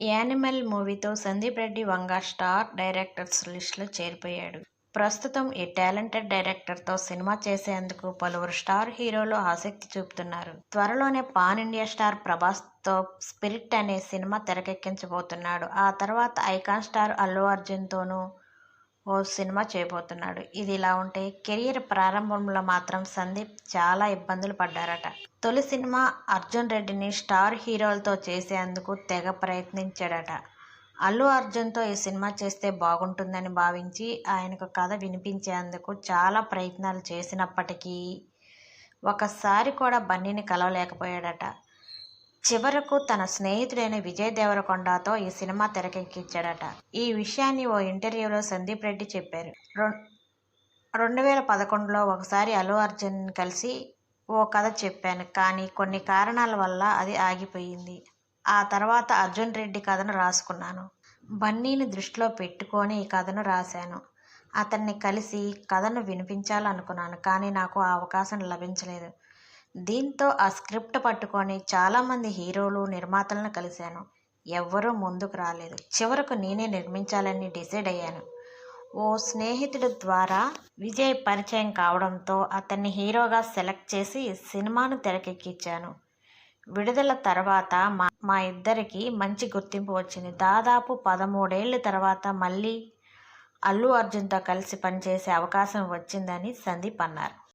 Animal మూవీతో Sandeep Reddy Vanga star directors లిస్టులో చేరిపోయాడు. ప్రస్తుతం ఈ టాలెంటెడ్ డైరెక్టర్తో సినిమా చేసేందుకు పలువురు స్టార్ హీరోలు ఆసక్తి చూపుతున్నారు. త్వరలోనే పాన్ ఇండియా స్టార్ ప్రభాస్తో స్పిరిట్ అనే సినిమా తెరకెక్కించబోతున్నాడు. ఆ తర్వాత ఐకాన్ స్టార్ అల్లు అర్జున్తోనూ ఓ సినిమా చేయబోతున్నాడు. ఇది ఇలా ఉంటే కెరియర్ ప్రారంభంలో మాత్రం సందీప్ చాలా ఇబ్బందులు పడ్డారట. తొలి సినిమా అర్జున్ రెడ్డిని స్టార్ హీరోలతో చేసేందుకు తెగ ప్రయత్నించాడట. అల్లు అర్జున్తో ఈ సినిమా చేస్తే బాగుంటుందని భావించి ఆయనకు కథ వినిపించేందుకు చాలా ప్రయత్నాలు చేసినప్పటికీ ఒకసారి కూడా బన్నీని కలవలేకపోయాడట. చివరకు తన స్నేహితుడైన విజయ్ దేవరకొండతో ఈ సినిమా తెరకెక్కించాడట. ఈ విషయాన్ని ఓ ఇంటర్వ్యూలో సందీప్ రెడ్డి చెప్పారు. రెండు వేల పదకొండులో ఒకసారి అల్లు అర్జున్ కలిసి ఓ కథ చెప్పాను కానీ కొన్ని కారణాల వల్ల అది ఆగిపోయింది. ఆ తర్వాత అర్జున్ రెడ్డి కథను రాసుకున్నాను. బన్నీని దృష్టిలో పెట్టుకొని ఈ కథను రాశాను. అతన్ని కలిసి కథను వినిపించాలనుకున్నాను కానీ నాకు ఆ అవకాశం లభించలేదు. దీంతో ఆ స్క్రిప్ట్ పట్టుకొని చాలామంది హీరోలు నిర్మాతలను కలిశాను. ఎవ్వరూ ముందుకు రాలేదు. చివరకు నేనే నిర్మించాలని డిసైడ్ అయ్యాను. ఓ స్నేహితుడి ద్వారా విజయ్ పరిచయం కావడంతో అతన్ని హీరోగా సెలెక్ట్ చేసి సినిమాను తెరకెక్కించాను. విడుదల తర్వాత మా మా ఇద్దరికి మంచి గుర్తింపు వచ్చింది. దాదాపు పదమూడేళ్ళ తర్వాత మళ్ళీ అల్లు అర్జున్తో కలిసి పనిచేసే అవకాశం వచ్చిందని సందీప్ అన్నారు.